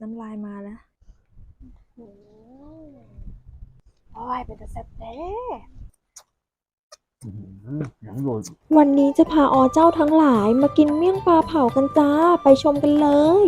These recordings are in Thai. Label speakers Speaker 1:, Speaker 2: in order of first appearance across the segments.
Speaker 1: น้ำลายมาแล้ว
Speaker 2: โอ้ยเป็นแต่แซ่บแท้
Speaker 3: ยังโดน
Speaker 1: วันนี้จะพาอเจ้าทั้งหลายมากินเมี่ยงปลาเผากันจ้า ไปชมกันเลย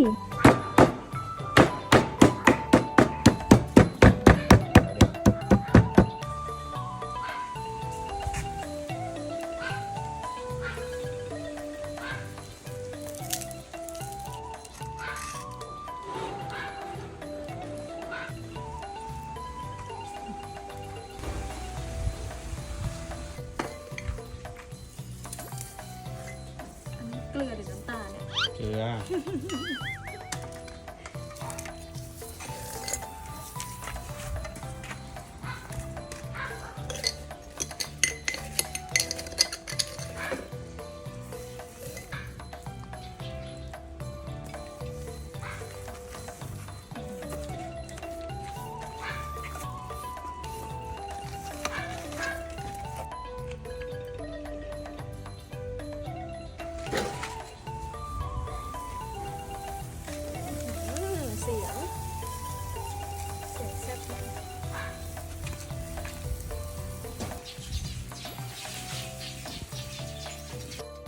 Speaker 1: เกลือหรือน้ำตาลเนี่ย
Speaker 3: เกลือ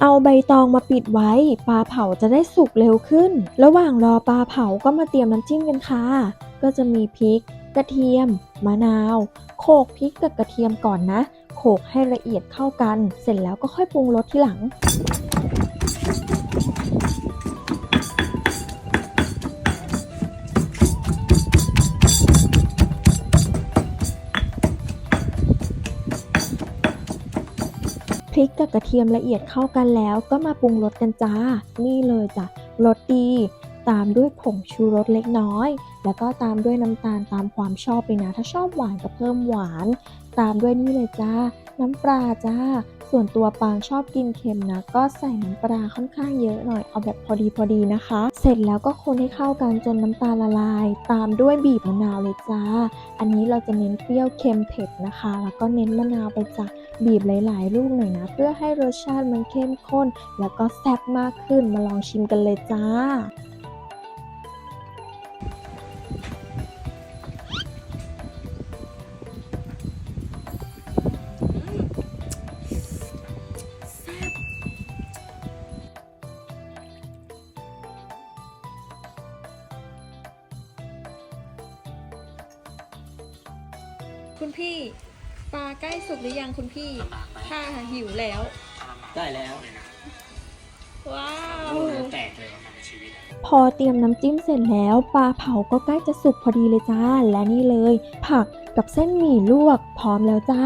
Speaker 1: เอาใบตองมาปิดไว้ ปลาเผาจะได้สุกเร็วขึ้น ระหว่างรอปลาเผาก็มาเตรียมน้ำจิ้มกันค่ะ ก็จะมีพริก กระเทียม มะนาว โขลกพริกกับกระเทียมก่อนนะ โขลกให้ละเอียดเข้ากัน เสร็จแล้วก็ค่อยปรุงรสทีหลัง พริกกับกระเทียมละเอียดเข้ากันแล้วก็มาปรุงรสกันจ้า นี่เลยจ้ะรสดี ตามด้วยผงชูรสเล็กน้อย แล้วก็ตามด้วยน้ำตาลตามความชอบเลยนะ ถ้าชอบหวานก็เพิ่มหวาน ตามด้วยนี่เลยจ้า น้ำปลาจ้า ส่วนตัวปางชอบกินเค็มนะ ก็ใส่น้ำปลาค่อนข้างเยอะหน่อย เอาแบบพอดีพอดีนะคะ เสร็จแล้วก็คนให้เข้ากันจนน้ำตาลละลาย ตามด้วยบีบมะนาวเลยจ้า อันนี้เราจะเน้นเปรี้ยวเค็มเผ็ดนะคะ แล้วก็เน้นมะนาวไปจ้ะ บีบหลาย ๆ ลูกหน่อยนะ เพื่อให้รสชาติมันเข้มข้น แล้วก็แซ่บมากขึ้นมาลองชิมกันเลยจ้าคุณพี่ ปลาใกล้สุกหรือยังคุณพี่ถ้าหิวแล้ว
Speaker 4: ได้แล้ว
Speaker 1: ว้าว
Speaker 4: เนื้อแตกเลย
Speaker 1: พอเตรียมน้ำจิ้มเสร็จแล้วปลาเผาก็ใกล้จะสุกพอดีเลยจ้า และนี่เลย ผักกับเส้นหมี่ลวกพร้อมแล้วจ้า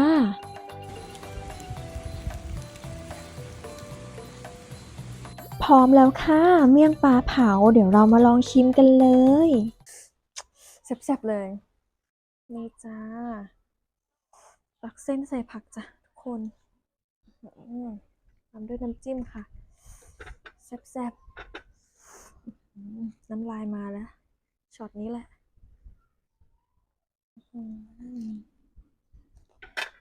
Speaker 1: พร้อมแล้วค่ะ เมี่ยงปลาเผา เดี๋ยวเรามาลองชิมกันเลยแซ่บๆเลย นี่จ้า ตักเส้นใส่ผักจ้ะทุกคนอืมตามด้วยน้ำจิ้มค่ะ แซ่บๆอืมน้ำลายมาแล้ว ช็อตนี้แหละอื้อหือ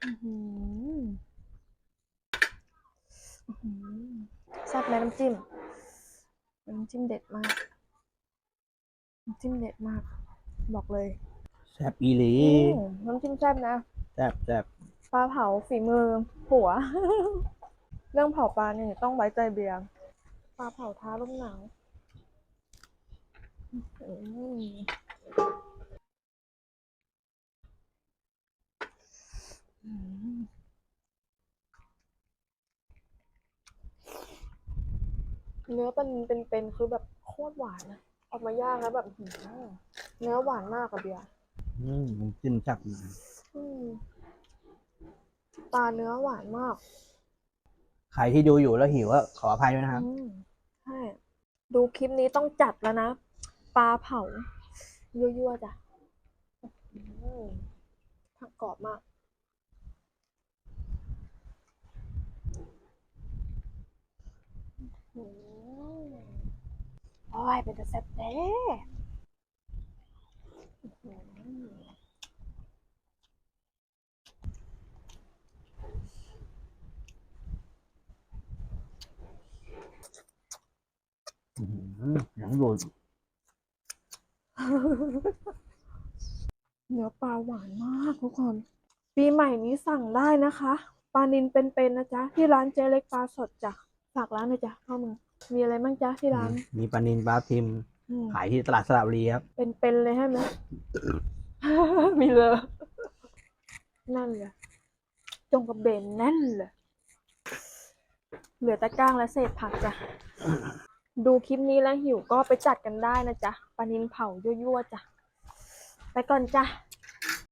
Speaker 1: อื้อหืออื้อหือแซ่บไหมน้ำจิ้ม น้ำจิ้มเด็ดมาก น้ำจิ้มเด็ดมาก บอกเลย
Speaker 3: แซ่บอีหลี
Speaker 1: อืมน้ำจิ้มแซ่บนะ
Speaker 3: แซ่ บแซ่บ
Speaker 1: ปลาเผาฝีมือผัว เรื่องเผาปลาเนี่ยต้องไว้ใจเบียร์ปลาเผาท้าลมหนาวอืมอืมเนื้อเป็นเป็นเป็นคือแบบโคตรหวานนะออกมาย่างแล้วแบบอื้อหือเนื้อหวานมากอะเบียร์
Speaker 3: อืมน้ำจิ้มจับ
Speaker 1: อืม ปลาเนื้อหวานมาก
Speaker 3: ใครที่ดูอยู่แล้วหิวก็ขออภัยด้วยนะครับ
Speaker 1: อืมใช่ดูคลิปนี้ต้องจัดแล้วนะ ปลาเผายั่วๆจ้ะอืมผักกรอบมาก อืม
Speaker 2: โอ้ยเป็นแต่แซ่บแท้
Speaker 3: อื้อหือ ยังโดน
Speaker 1: เนื้อปลาหวานมากทุกคน ปีใหม่นี้สั่งได้นะคะปลานินเป็นๆนะจ๊ะ ที่ร้านเจเล็กปลาสดจ้ะฝากร้านหนะจ๊ะเข้ามือมีอะไรบ้างจ๊ะที่ร้าน
Speaker 3: มีปลานินปลาทิม
Speaker 1: อืม
Speaker 3: ขายที่ตลาดสระบุรีครับ
Speaker 1: เป็นๆเลยใช่ไหมมีเลยนั่นเลยจงกระเบนแน่นเลยเหลือแต่ก้างและเศษผักจ้ะ ดูคลิปนี้แล้วหิวก็ไปจัดกันได้นะจ๊ะปลานินเผายั่วๆจ้ะ ไปก่อนจ้ะ